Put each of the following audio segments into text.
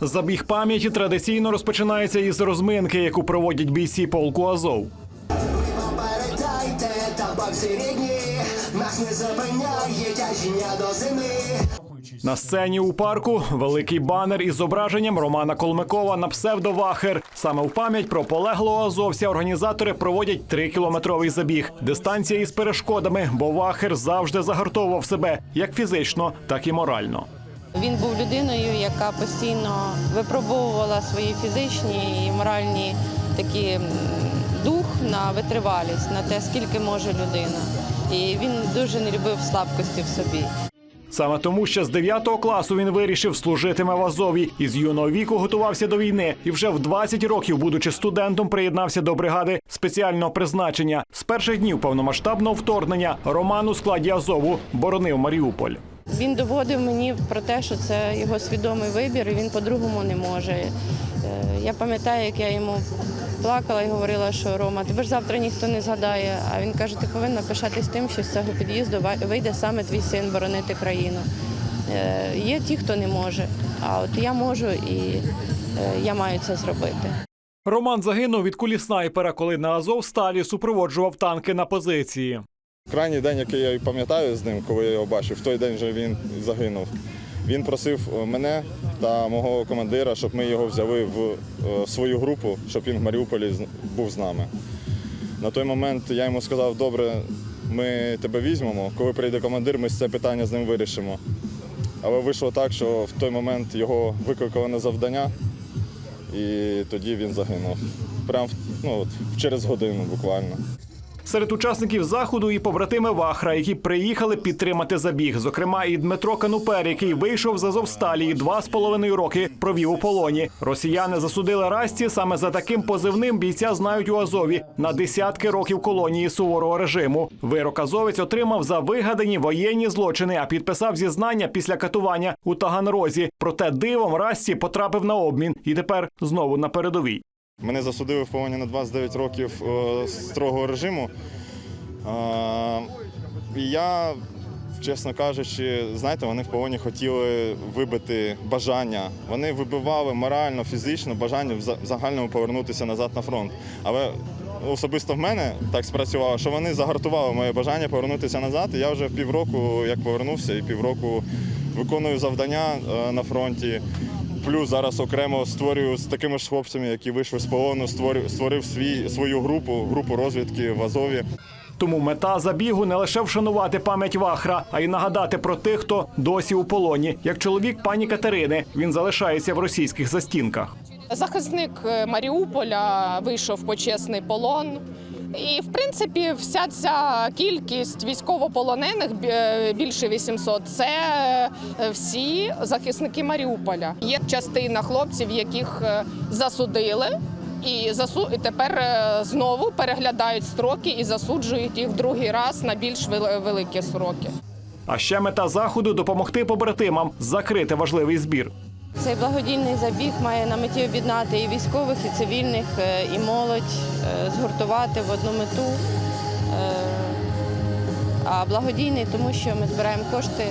Забіг пам'яті традиційно розпочинається із розминки, яку проводять бійці полку Азов. На сцені у парку великий банер із зображенням Романа Колмикова на псевдовахер. Саме в пам'ять про полеглого азовця організатори проводять трикілометровий забіг. Дистанція із перешкодами, бо вахер завжди загартовував себе як фізично, так і морально. Він був людиною, яка постійно випробовувала свої фізичні і моральні такі дух на витривалість, на те, скільки може людина. І він дуже не любив слабкості в собі. Саме тому, що з 9 класу він вирішив служитиме в Азові і з юного віку готувався до війни. І вже в 20 років, будучи студентом, приєднався до бригади спеціального призначення. З перших днів повномасштабного вторгнення Роман у складі Азову боронив Маріуполь. Він доводив мені про те, що це його свідомий вибір, і він по-другому не може. Е, Я пам'ятаю, як я йому плакала і говорила, що Рома, тебе ж завтра ніхто не згадає. А він каже, ти повинна пишатись тим, що з цього під'їзду вийде саме твій син боронити країну. Е, Є ті, хто не може, а от я можу і е, я маю це зробити. Роман загинув від кулі снайпера, коли на Азовсталі супроводжував танки на позиції. Крайній день, який я пам'ятаю з ним, коли я його бачив, в той день вже він загинув. Він просив е, мене та мого командира, щоб ми його взяли в е, свою групу, щоб він в Маріуполі був з нами. На той момент я йому сказав, добре, ми тебе візьмемо. Коли прийде командир, ми це питання з ним вирішимо. Але вийшло так, що в той момент його викликали на завдання, і тоді він загинув. Прямо ну, через годину буквально. Серед учасників заходу і побратими Вахра, які приїхали підтримати забіг. Зокрема, і Дмитро Канупер, який вийшов з Азовсталі і два з половиною роки провів у полоні. Росіяни засудили Расті саме за таким позивним бійця знають у Азові на десятки років колонії суворого режиму. Вирок азовець отримав за вигадані воєнні злочини, а підписав зізнання після катування у Таганрозі. Проте дивом Расті потрапив на обмін і тепер знову на передовій. Мене засудили в полоні на 29 років е, строгого режиму. Е, І я, чесно кажучи, знаєте, вони в полоні хотіли вибити бажання. Вони вибивали морально, фізично бажання в загальному повернутися назад на фронт. Але особисто в мене так спрацювало, що вони загартували моє бажання повернутися назад. І я вже півроку як повернувся, і півроку виконую завдання е, на фронті. Плюс зараз окремо створюю з такими ж хлопцями, які вийшли з полону, створив, створив свій, свою групу, групу розвідки в Азові. Тому мета забігу не лише вшанувати пам'ять Вахра, а й нагадати про тих, хто досі у полоні. Як чоловік пані Катерини, він залишається в російських застінках. Захисник е, Маріуполя вийшов почесний полон. І, в принципі, вся ця кількість військовополонених більше 800 – це е, всі захисники Маріуполя. Є частина хлопців, яких е, засудили, і засу... і тепер е, знову переглядають строки і засуджують їх в другий раз на більш великі сроки. А ще мета заходу допомогти побратимам закрити важливий збір. Цей благодійний забіг має на меті об'єднати і військових, і цивільних, е, і молодь, е, згуртувати в одну мету. Е, А благодійний, тому що ми збираємо кошти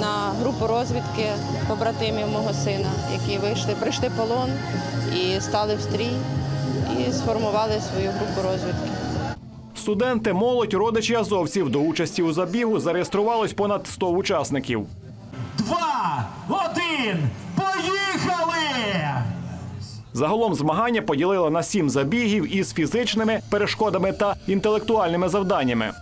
на групу розвідки побратимів мого сина, які вийшли, прийшли полон і стали в стрій, і сформували свою групу розвідки. Студенти, молодь, родичі азовців до участі у забігу зареєструвалось понад 100 учасників. Два, один, поїхали! Загалом змагання поділили на сім забігів із фізичними перешкодами та інтелектуальними завданнями.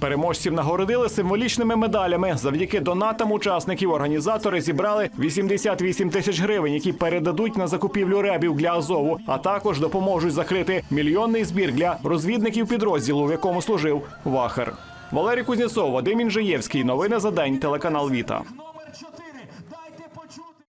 Переможців нагородили символічними медалями. Завдяки донатам учасників організатори зібрали 88 тисяч гривень, які передадуть на закупівлю ребів для Азову, а також допоможуть закрити мільйонний збір для розвідників підрозділу, в якому служив Вахер. Валерій Кузнєцов, Вадим Інжиєвський. Новини за день. Телеканал Віта.